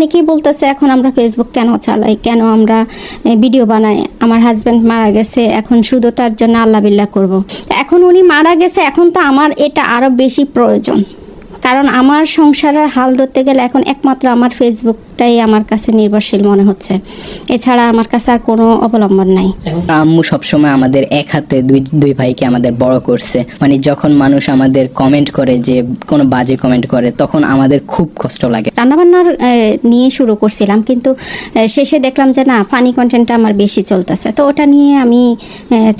অনেকেই বলতেছে, এখন আমরা ফেসবুক কেন চালাই? কেন আমরা ভিডিও বানাই? আমার হাজব্যান্ড মারা গেছে, এখন শুধু তার জন্য আল্লাহ বিল্লাহ করব। এখন উনি মারা গেছে, এখন তো আমার এটা আরও বেশি প্রয়োজন। কারণ আমার সংসারের হাল ধরতে গেলে এখন একমাত্র আমার ফেসবুকটাই আমার কাছে নির্ভরশীল মনে হচ্ছে। এছাড়া আমার কাছে আর কোনো অবলম্বন নাই। আম্মু সবসময় আমাদের এক হাতে দুই দুই ভাইকে আমাদের বড় করছে। মানে যখন মানুষ আমাদের কমেন্ট করে যে কোনো বাজে কমেন্ট করে তখন আমাদের খুব কষ্ট লাগে। রান্নাবান্নার নিয়ে শুরু করছিলাম কিন্তু শেষে দেখলাম যে না ফানি কন্টেন্টটা আমার বেশি চলতেছে। তো ওটা নিয়ে আমি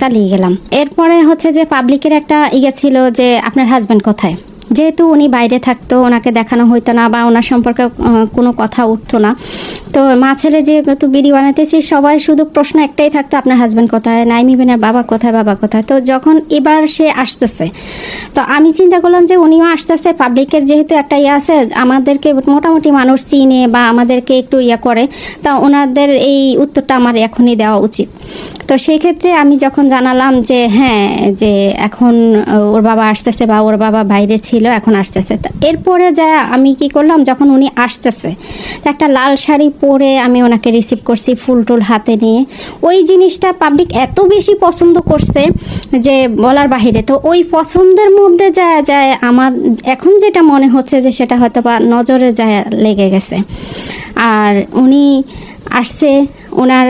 চালিয়ে গেলাম। এরপরে হচ্ছে যে পাবলিকের একটা ইয়ে ছিল যে আপনার হাজব্যান্ড কোথায়? যেহেতু উনি বাইরে থাকতো, ওনাকে দেখানো হইতো না বা ওনার সম্পর্কে কোনো কথা উঠতো না। তো মা ছেলে যেহেতু বিড়ি বানাইতেছি সবাই শুধু প্রশ্ন একটাই থাকতো, আপনার হাজব্যান্ড কোথায়? নাইমি বেনের বাবা কোথায়? বাবা কোথায়? তো যখন এবার সে আসতেছে, তো আমি চিন্তা করলাম যে উনিও আসতেছে পাবলিকের যেহেতু একটা ইয়ে আছে, আমাদেরকে মোটামুটি মানুষ চিনে বা আমাদেরকে একটু ইয়ে করে, তা ওনাদের এই উত্তরটা আমার এখনই দেওয়া উচিত। তো সেই ক্ষেত্রে আমি যখন জানালাম যে হ্যাঁ যে এখন ওর বাবা আসতেছে বা ওর বাবা বাইরে ছিল, এখন আসতেছে। তা এরপরে যা আমি কি করলাম, যখন উনি আসতেছে একটা লাল শাড়ি পরে আমি ওনাকে রিসিভ করছি ফুল টুল হাতে নিয়ে। ওই জিনিসটা পাবলিক এত বেশি পছন্দ করছে যে বলার বাহিরে। তো ওই পছন্দের মধ্যে যায় যায় আমার, এখন যেটা মনে হচ্ছে যে সেটা হয়তো বা নজরে যায় লেগে গেছে। আর উনি আসছে ওনার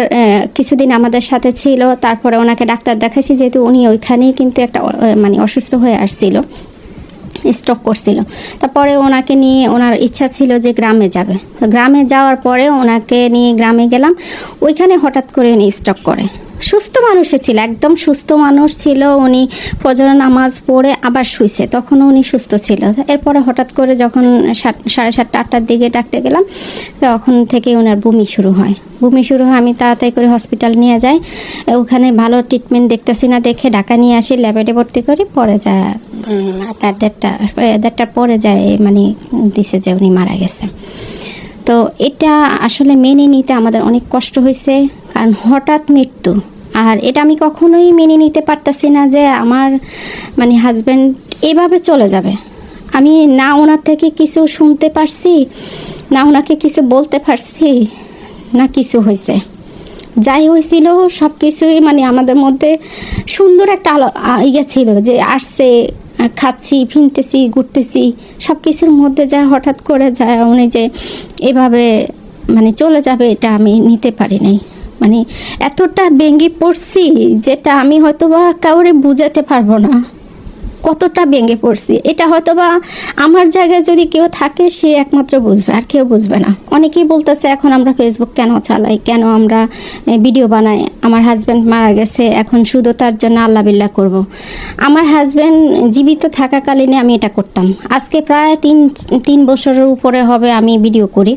কিছুদিন আমাদের সাথে ছিল, তারপরে ওনাকে ডাক্তার দেখাইছি, যেহেতু উনি ওইখানেই কিন্তু একটা মানে অসুস্থ হয়ে আসছিল স্ট্রোক করছিল। তারপরে ওনাকে নিয়ে ওনার ইচ্ছা ছিল যে গ্রামে যাবে। তো গ্রামে যাওয়ার পরে ওনাকে নিয়ে গ্রামে গেলাম, ওইখানে হঠাৎ করে উনি স্ট্রোক করে। সুস্থ মানুষে ছিল, একদম সুস্থ মানুষ ছিল, উনি ফজর নামাজ পড়ে আবার শুইছে তখন উনি সুস্থ ছিল। এরপরে হঠাৎ করে যখন সাড়ে সাতটা, আটটার দিকে ডাকতে গেলাম, তখন থেকে ওনার বমি শুরু হয়। বমি শুরু হয়, আমি তাড়াতাড়ি করে হসপিটাল নিয়ে যাই। ওখানে ভালো ট্রিটমেন্ট দেখতেছি না দেখে ঢাকা নিয়ে আসি ল্যাবেটে ভর্তি করি, পরে যায় আপনার দেড়টা দেড়টার পরে যায় মানে দিছে যে উনি মারা গেছে। তো এটা আসলে মেনে নিতে আমাদের অনেক কষ্ট হয়েছে কারণ হঠাৎ মৃত্যু আর এটা আমি কখনোই মেনে নিতে পারতাছি না যে আমার মানে হাজব্যান্ড এভাবে চলে যাবে। আমি না ওনার থেকে কিছু শুনতে পারছি, না ওনাকে কিছু বলতে পারছি, না কিছু হয়েছে। যাই হয়েছিল সব কিছুই মানে আমাদের মধ্যে সুন্দর একটা আলো ইয়ে ছিল যে আসছে, খাচ্ছি ফিনতেছি ঘুরতেছি সব কিছুর মধ্যে যা হঠাৎ করে যায়, উনি যে এভাবে মানে চলে যাবে, এটা আমি নিতে পারি নাই। মানে এতটা ভেঙে পড়ছি যেটা আমি হয়তো বা কাউরে বুঝাতে পারব না। কতটা ভেঙে পড়ছি। এটা হয়তো বা আমার জায়গায় যদি কেউ থাকে, সে একমাত্র বুঝবে, আর কেউ বুঝবে না। অনেকেই বলতেছে, এখন আমরা ফেসবুক কেন চালাই? কেন আমরা ভিডিও বানাই? আমার হাজব্যান্ড মারা গেছে, এখন শুধু তার জন্য আল্লাহ বিল্লাহ করব। আমার হাজব্যান্ড জীবিত থাকাকালীনে আমি এটা করতাম। আজকে প্রায় তিন তিন বছরের উপরে হবে আমি ভিডিও করি।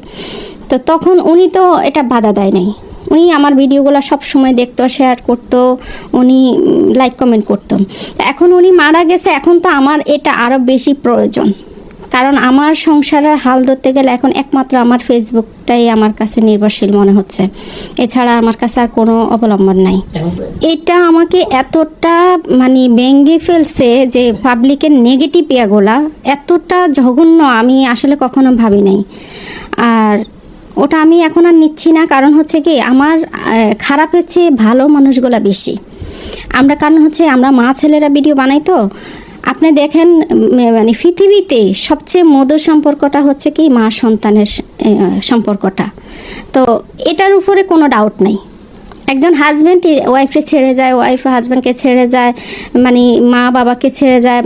তো তখন উনি তো এটা বাধা দেয় নাই। উনি আমার ভিডিওগুলো সব সময় দেখতো শেয়ার করতো উনি লাইক কমেন্ট করতো। এখন উনি মারা গেছে এখন তো আমার এটা আরও বেশি প্রয়োজন। কারণ আমার সংসারের হাল ধরতে গেলে এখন একমাত্র আমার ফেসবুকটাই আমার কাছে নির্ভরশীল মনে হচ্ছে। এছাড়া আমার কাছে আর কোনো অবলম্বন নাই। এটা আমাকে এতটা মানে ভেঙে ফেলছে যে পাবলিকের নেগেটিভ ইয়াগুলা এতটা জঘন্য আমি আসলে কখনো ভাবি নাই। আর ওটা আমি এখন আর নিচ্ছি না, কারণ হচ্ছে কি আমার খারাপ খারাপের চেয়ে ভালো মানুষগুলো বেশি। আমরা, কারণ হচ্ছে আমরা মা ছেলেরা ভিডিও বানাই তো। আপনি দেখেন মানে পৃথিবীতে সবচেয়ে মধুর সম্পর্কটা হচ্ছে কি মা সন্তানের সম্পর্কটা। তো এটার উপরে কোনো ডাউট নাই। একজন হাজব্যান্ড ওয়াইফকে ছেড়ে যায় ওয়াইফ হাজব্যান্ডকে ছেড়ে যায় মানে মা বাবাকে ছেড়ে যায়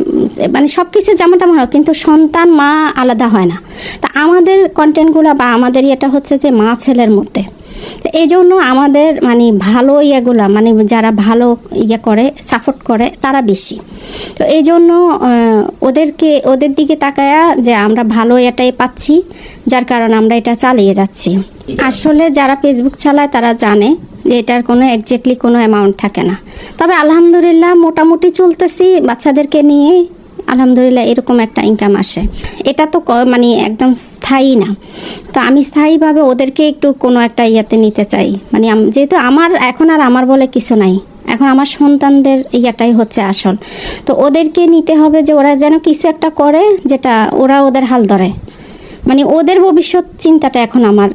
মানে সব কিছু যেমন তেমন হয়, কিন্তু সন্তান, মা আলাদা হয় না। তা আমাদের কন্টেন্টগুলো বা আমাদের এটা হচ্ছে যে মা ছেলের মধ্যে। তো এই জন্য আমাদের মানে ভালো ইয়েগুলা মানে যারা ভালো ইয়ে করে সাপোর্ট করে, তারা বেশি। তো এই জন্য ওদেরকে, ওদের দিকে তাকায়া যে আমরা ভালো এটাই পাচ্ছি, যার কারণে আমরা এটা চালিয়ে যাচ্ছি। আসলে যারা ফেসবুক চালায় তারা জানে যে এটার কোনো একজ্যাক্টলি কোনো অ্যামাউন্ট থাকে না। তবে আলহামদুলিল্লাহ মোটামুটি চলতেছি, বাচ্চাদেরকে নিয়ে আলহামদুলিল্লাহ এরকম একটা ইনকাম আসে। এটা তো মানে একদম স্থায়ী না। তো আমি স্থায়ীভাবে ওদেরকে একটু কোনো একটা ইয়েতে নিতে চাই। মানে যেহেতু আমার, এখন আর আমার বলে কিছু নাই। এখন আমার সন্তানদের ইয়াটাই হচ্ছে আসল। তো ওদেরকে নিতে হবে যে ওরা যেন কিছু একটা করে যেটা ওরা ওদের হাল ধরে। মানে ওদের ভবিষ্যৎ চিন্তাটা এখন আমার